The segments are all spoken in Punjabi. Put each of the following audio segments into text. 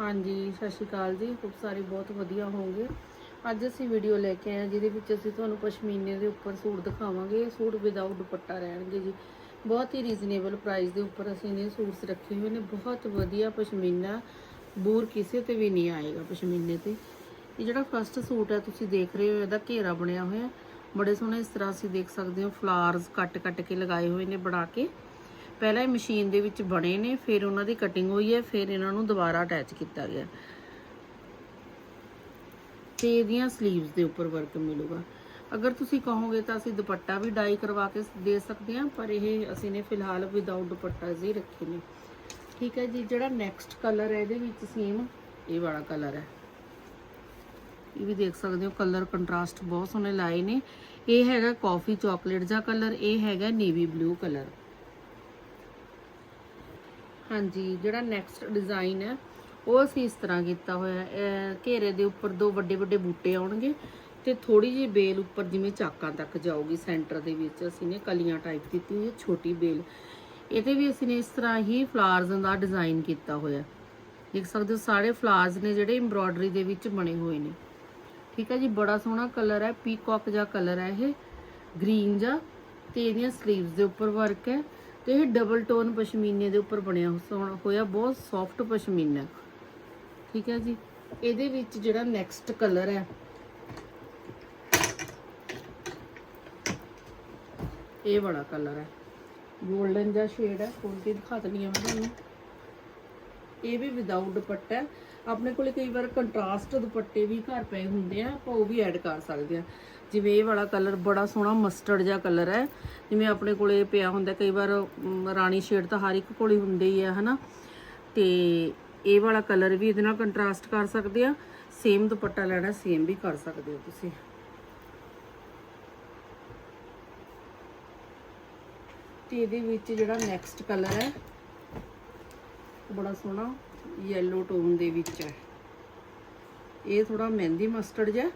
ਹਾਂਜੀ, ਸਤਿ ਸ਼੍ਰੀ ਅਕਾਲ ਜੀ। ਖੂਬ ਸਾਰੇ ਬਹੁਤ ਵਧੀਆ ਹੋਵੋਗੇ ਅੱਜ ਅਸੀਂ ਵੀਡੀਓ ਲੈ ਕੇ ਆਏ ਹਾਂ, ਜਿਹਦੇ ਵਿੱਚ ਅਸੀਂ ਤੁਹਾਨੂੰ ਪਸ਼ਮੀਨੇ ਦੇ ਉੱਪਰ ਸੂਟ ਦਿਖਾਵਾਂਗੇ। ਸੂਟ ਵਿਦਆਊਟ ਦੁਪੱਟਾ ਰਹਿਣਗੇ ਜੀ। ਬਹੁਤ ਹੀ ਰੀਜ਼ਨੇਬਲ ਪ੍ਰਾਈਸ ਦੇ ਉੱਪਰ ਅਸੀਂ ਨੇ ਸੂਟਸ ਰੱਖੇ ਹੋਏ ਨੇ। ਬਹੁਤ ਵਧੀਆ ਪਸ਼ਮੀਨਾ। ਬੂਰ ਕਿਸੇ ਤੇ ਵੀ ਨਹੀਂ ਆਏਗਾ ਪਸ਼ਮੀਨੇ ਤੇ। ਇਹ ਜਿਹੜਾ ਫਸਟ ਸੂਟ ਹੈ, ਤੁਸੀਂ ਦੇਖ ਰਹੇ ਹੋ, ਇਹਦਾ ਘੇਰਾ ਬਣਿਆ ਹੋਇਆ। ਬੜੇ ਸੋਹਣੇ ਇਸ ਤਰ੍ਹਾਂ ਅਸੀਂ ਦੇਖ ਸਕਦੇ ਹੋ ਫਲਾਵਰਸ ਕੱਟ ਕੱਟ ਕੇ ਲਗਾਏ ਹੋਏ ਨੇ ਬਣਾ ਕੇ। ਪਹਿਲਾਂ ਇਹ ਮਸ਼ੀਨ ਦੇ ਵਿੱਚ ਬਣੇ ਨੇ, ਫਿਰ ਉਹਨਾਂ ਦੀ ਕਟਿੰਗ ਹੋਈ ਹੈ, ਫਿਰ ਇਹਨਾਂ ਨੂੰ ਦੁਬਾਰਾ ਅਟੈਚ ਕੀਤਾ ਗਿਆ। ਤੇ ਇਹਦੀਆਂ 슬ੀਵਸ ਦੇ ਉੱਪਰ ਵਰਕ ਮਿਲੂਗਾ। ਅਗਰ ਤੁਸੀਂ ਕਹੋਗੇ ਤਾਂ ਅਸੀਂ ਦੁਪੱਟਾ ਵੀ ਡਾਈ ਕਰਵਾ ਕੇ ਦੇ ਸਕਦੇ ਹਾਂ, ਪਰ ਇਹ ਅਸੀਂ ਨੇ ਫਿਲਹਾਲ ਵਿਦਆਊਟ ਦੁਪੱਟਾ ਹੀ ਰੱਖੇ ਨੇ। ਠੀਕ ਹੈ ਜੀ, ਜਿਹੜਾ ਨੈਕਸਟ ਕਲਰ ਹੈ ਇਹਦੇ ਵਿੱਚ ਸੇਮ ਇਹ ਵਾਲਾ ਕਲਰ ਹੈ। ਇਹ ਵੀ ਦੇਖ ਸਕਦੇ ਹੋ ਕਲਰ ਕੰਟਰਾਸਟ ਬਹੁਤ ਸੋਹਣੇ ਲਾਏ ਨੇ। ਇਹ ਹੈਗਾ ਕਾਫੀ ਚਾਕਲੇਟ ਜਾਂ ਕਲਰ ਇਹ ਹੈਗਾ ਨੇਵੀ ਬਲੂ ਕਲਰ ਹਾਂਜੀ, ਜਿਹੜਾ ਨੈਕਸਟ ਡਿਜ਼ਾਈਨ ਹੈ, ਉਹ ਅਸੀਂ ਇਸ ਤਰ੍ਹਾਂ ਕੀਤਾ ਹੋਇਆ ਹੈ। ਘੇਰੇ ਦੇ ਉੱਪਰ ਦੋ ਵੱਡੇ ਵੱਡੇ ਬੂਟੇ ਆਉਣਗੇ ਤੇ ਥੋੜੀ ਜਿਹੀ ਬੇਲ ਉੱਪਰ ਜਿਵੇਂ ਚਾਕਾਂ ਤੱਕ ਜਾਊਗੀ ਸੈਂਟਰ ਦੇ ਵਿੱਚ ਅਸੀਂ ਨੇ ਕਲੀਆਂ ਟਾਈਪ ਕੀਤੀ ਹੋਈ ਛੋਟੀ ਬੇਲ। ਇਹਦੇ ਵੀ ਅਸੀਂ ਨੇ ਇਸ ਤਰ੍ਹਾਂ ਹੀ ਫਲਾਰਸ ਦਾ ਡਿਜ਼ਾਈਨ ਕੀਤਾ ਹੋਇਆ ਦੇਖ ਸਕਦੇ ਹੋ, ਸਾਰੇ ਫਲਾਰਸ ਨੇ ਜਿਹੜੇ ਐਮਬ੍ਰੋਇਡਰੀ ਦੇ ਵਿੱਚ ਬਣੇ ਹੋਏ ਨੇ। ਠੀਕ ਹੈ ਜੀ, ਬੜਾ ਸੋਹਣਾ ਕਲਰ ਹੈ ਪੀਕੌਕ ਜਿਹਾ ਕਲਰ ਹੈ ਇਹ ਗ੍ਰੀਨ ਜਾਂ ਤੇ ਇਹਦੀਆਂ 슬ੀਵਸ ਦੇ ਉੱਪਰ ਵਰਕ ਹੈ। ਤੇ ਇਹ ਡਬਲ ਟੋਨ ਪਸ਼ਮੀਨੇ ਦੇ ਉੱਪਰ ਬਣਿਆ ਹੋਇਆ ਬਹੁਤ ਸੌਫਟ ਪਸ਼ਮੀਨਾ। ਠੀਕ ਹੈ ਜੀ? ਇਹਦੇ ਵਿੱਚ ਜਿਹੜਾ ਨੈਕਸਟ ਕਲਰ ਹੈ, ਇਹ ਵਾਲਾ ਕਲਰ ਹੈ। 골ਡਨ ਜਿਹਾ ਸ਼ੇਡ ਹੈ, ਖੋਲ ਕੇ ਦਿਖਾ ਦਿੰਦੀ ਹਾਂ ਮੈਂ ਤੁਹਾਨੂੰ। ਇਹ ਵੀ ਵਿਦਆਊਟ ਦੁਪੱਟਾ ਆਪਣੇ ਕੋਲੇ ਕਈ ਵਾਰ ਕੰਟਰਾਸਟ ਦੁਪੱਟੇ ਵੀ ਘਰ ਪਏ ਹੁੰਦੇ ਆ, ਆਪਾਂ ਉਹ ਵੀ ਐਡ ਕਰ ਸਕਦੇ ਆ ਜਿਵੇਂ ਇਹ ਵਾਲਾ ਕਲਰ ਬੜਾ ਸੋਹਣਾ ਮਸਟਰਡ ਜਿਹਾ ਕਲਰ ਹੈ। ਜਿਵੇਂ ਆਪਣੇ ਕੋਲੇ ਪਿਆ ਹੁੰਦਾ ਕਈ ਵਾਰ ਰਾਣੀ ਸ਼ੇਡ ਤਾਂ ਹਰ ਇੱਕ ਕੋਲੇ ਹੁੰਦੇ ਹੀ ਆ, ਹਨਾ? ਤੇ ਇਹ ਵਾਲਾ ਕਲਰ ਵੀ ਇਹਦੇ ਨਾਲ ਕੰਟਰਾਸਟ ਕਰ ਸਕਦੇ ਆ। ਸੇਮ ਦੁਪੱਟਾ ਲੈਣਾ ਸੇਮ ਵੀ ਕਰ ਸਕਦੇ ਹੋ ਤੁਸੀਂ। ਤੇ ਇਹਦੇ ਵਿੱਚ ਜਿਹੜਾ ਨੈਕਸਟ ਕਲਰ ਹੈ, ਬੜਾ ਸੋਹਣਾ ਯੈਲੋ ਟੋਨ ਦੇ ਵਿੱਚ ਹੈ। ਇਹ ਥੋੜਾ ਮਹਿੰਦੀ ਮਸਟਰਡ ਜਿਹਾ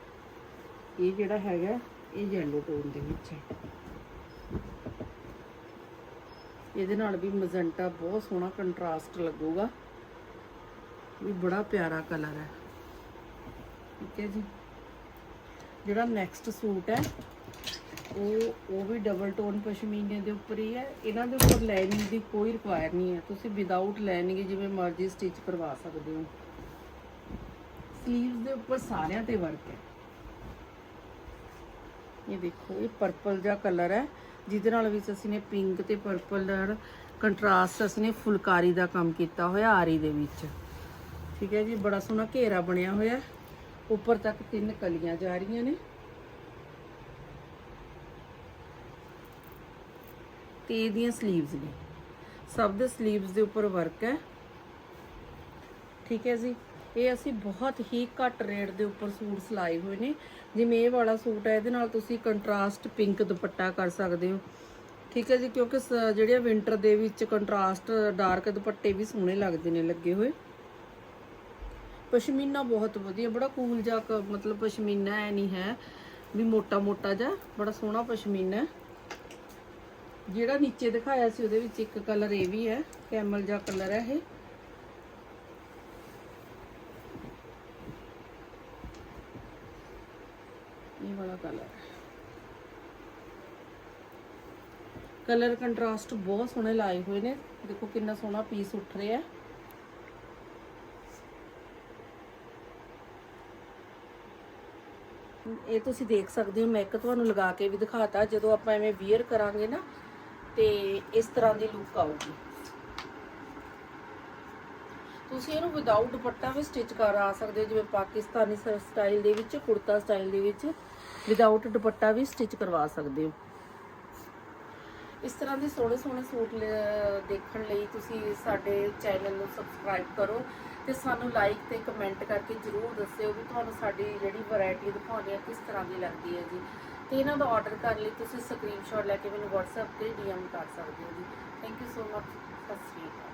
ਇਹ ਜਿਹੜਾ ਹੈਗਾ, ਇਹ ਯੈਲੋ ਟੋਨ ਦੇ ਵਿੱਚ ਹੈ। ਇਹਦੇ ਨਾਲ ਵੀ ਮਜ਼ੰਟਾ ਬਹੁਤ ਸੋਹਣਾ ਕੰਟਰਾਸਟ ਲੱਗੂਗਾ। ਵੀ ਬੜਾ ਪਿਆਰਾ ਕਲਰ ਹੈ। ਠੀਕ ਹੈ ਜੀ। ਜਿਹੜਾ ਨੈਕਸਟ ਸੂਟ ਹੈ, ਉਹ ਉਹ ਵੀ ਡਬਲ ਟੋਨ ਪਸ਼ਮੀਨੇ ਦੇ ਉੱਪਰ ਹੀ ਹੈ। ਇਹਨਾਂ ਦੇ ਉੱਪਰ ਲਾਈਨਿੰਗ ਦੀ ਕੋਈ ਰਿਕੁਆਇਰ ਨਹੀਂ ਹੈ। ਤੁਸੀਂ ਵਿਦਆਊਟ ਲਾਈਨਿੰਗ ਜਿਵੇਂ ਮਰਜ਼ੀ ਸਟਿਚ ਕਰਵਾ ਸਕਦੇ ਹੋ। ਸਲੀਵਸ ਦੇ ਉੱਪਰ ਸਾਰਿਆਂ ਤੇ ਵਰਕ ਹੈ। ਇਹ ਦੇਖੋ, ਇਹ ਪਰਪਲ ਜਿਹਾ ਕਲਰ ਹੈ, ਜਿਹਦੇ ਨਾਲ ਵਿੱਚ ਅਸੀਂ ਨੇ ਪਿੰਕ ਤੇ ਪਰਪਲ ਨਾਲ ਕੰਟਰਾਸਟ ਅਸੀਂ ਨੇ ਫੁਲਕਾਰੀ ਦਾ ਕੰਮ ਕੀਤਾ ਹੋਇਆ ਆਰੀ ਦੇ ਵਿੱਚ। ਠੀਕ ਹੈ ਜੀ, ਬੜਾ ਸੋਹਣਾ ਘੇਰਾ ਬਣਿਆ ਹੋਇਆ ਉੱਪਰ ਤੱਕ ਤਿੰਨ ਕਲੀਆਂ ਜਾ ਰਹੀਆਂ ਨੇ। ਤੇ ਇਹਦੀਆਂ 슬ੀਵਸ ਨੇ। ਸਭ ਦੇ 슬ੀਵਸ ਦੇ ਉੱਪਰ ਵਰਕ ਹੈ। ਠੀਕ ਹੈ ਜੀ। ਇਹ ਅਸੀਂ ਬਹੁਤ ਹੀ ਘੱਟ ਰੇਟ ਦੇ ਉੱਪਰ ਸੂਟ ਸਿਲਾਏ ਹੋਏ ਨੇ। ਜਿਵੇਂ ਇਹ ਵਾਲਾ ਸੂਟ ਹੈ, ਇਹਦੇ ਨਾਲ ਤੁਸੀਂ ਕੰਟਰਾਸਟ ਪਿੰਕ ਦੁਪੱਟਾ ਕਰ ਸਕਦੇ ਹੋ। ਠੀਕ ਹੈ ਜੀ, ਕਿਉਂਕਿ ਸ- ਜਿਹੜੀਆਂ ਵਿੰਟਰ ਦੇ ਵਿੱਚ ਕੰਟਰਾਸਟ ਡਾਰਕ ਦੁਪੱਟੇ ਵੀ ਸੋਹਣੇ ਲੱਗਦੇ ਨੇ, ਲੱਗੇ ਹੋਏ। ਪਸ਼ਮੀਨਾ ਬਹੁਤ ਵਧੀਆ, ਬੜਾ ਕੂਲ ਜਿਹਾ ਕ- ਮਤਲਬ ਪਸ਼ਮੀਨਾ ਐ ਨਹੀਂ ਹੈ, ਵੀ ਮੋਟਾ ਮੋਟਾ ਜਿਹਾ, ਬੜਾ ਸੋਹਣਾ ਪਸ਼ਮੀਨਾ ਜਿਹੜਾ ਨੀਚੇ ਦਿਖਾਇਆ ਸੀ, ਉਹਦੇ ਵਿੱਚ ਇੱਕ ਕਲਰ ਇਹ ਵੀ ਹੈ, ਕੈਮਲ ਜਿਹਾ ਕਲਰ ਹੈ ਇਹ। ਇਹ ਵਾਲਾ ਕਲਰ ਕਲਰ ਕੰਟਰਾਸਟ ਬਹੁਤ ਸੋਹਣੇ ਲਾਏ ਹੋਏ ਨੇ। ਦੇਖੋ ਕਿੰਨਾ ਸੋਹਣਾ ਪੀਸ ਉੱਠ ਰਿਹਾ। ਹੈ ਇਹ ਤੁਸੀਂ ਦੇਖ ਸਕਦੇ ਹੋ, ਮੈਂ ਇੱਕ ਤੁਹਾਨੂੰ ਲਗਾ ਕੇ ਵੀ ਦਿਖਾਤਾ। ਜਦੋਂ ਆਪਾਂ ਐਵੇਂ ਵੀਅਰ ਕਰਾਂਗੇ ਨਾ, ਤੇ ਇਸ ਤਰ੍ਹਾਂ ਦੀ ਲੁੱਕ ਆਊਗੀ। ਤੁਸੀਂ ਇਹਨੂੰ ਵਿਦਆਊਟ ਦੁਪੱਟਾ ਵੀ ਸਟਿਚ ਕਰਾ ਸਕਦੇ ਹੋ, ਜਿਵੇਂ ਪਾਕਿਸਤਾਨੀ ਸਟਾਈਲ ਦੇ ਵਿੱਚ, ਕੁੜਤਾ ਸਟਾਈਲ ਦੇ ਵਿੱਚ ਵਿਦਆਊਟ ਦੁਪੱਟਾ ਵੀ ਸਟਿਚ ਕਰਵਾ ਸਕਦੇ ਹੋ। ਇਸ ਤਰ੍ਹਾਂ ਦੇ ਸੋਹਣੇ ਸੋਹਣੇ ਸੂਟ ਦੇਖਣ ਲਈ ਤੁਸੀਂ ਸਾਡੇ ਚੈਨਲ ਨੂੰ ਸਬਸਕ੍ਰਾਈਬ ਕਰੋ ਤੇ ਸਾਨੂੰ ਲਾਈਕ ਤੇ ਕਮੈਂਟ ਕਰਕੇ ਜਰੂਰ ਦੱਸਿਓ ਵੀ ਤੁਹਾਨੂੰ ਸਾਡੀ ਜਿਹੜੀ ਵੈਰਾਈਟੀ ਦਿਖਾਉਣੀ ਆ ਕਿਸ ਤਰ੍ਹਾਂ ਦੀ ਲੱਗਦੀ ਹੈ ਜੀ। ਤੇ ਇਹਨਾਂ ਦਾ ਆਰਡਰ ਕਰਨ ਲਈ ਤੁਸੀਂ ਸਕਰੀਨਸ਼ਾਟ ਲੈ ਕੇ ਮੈਨੂੰ WhatsApp ਤੇ DM ਕਰ ਸਕਦੇ ਹੋ ਜੀ। ਥੈਂਕ ਯੂ ਸੋ ਮਚ ਸਤਿ ਸ਼੍ਰੀ ਅਕਾਲ।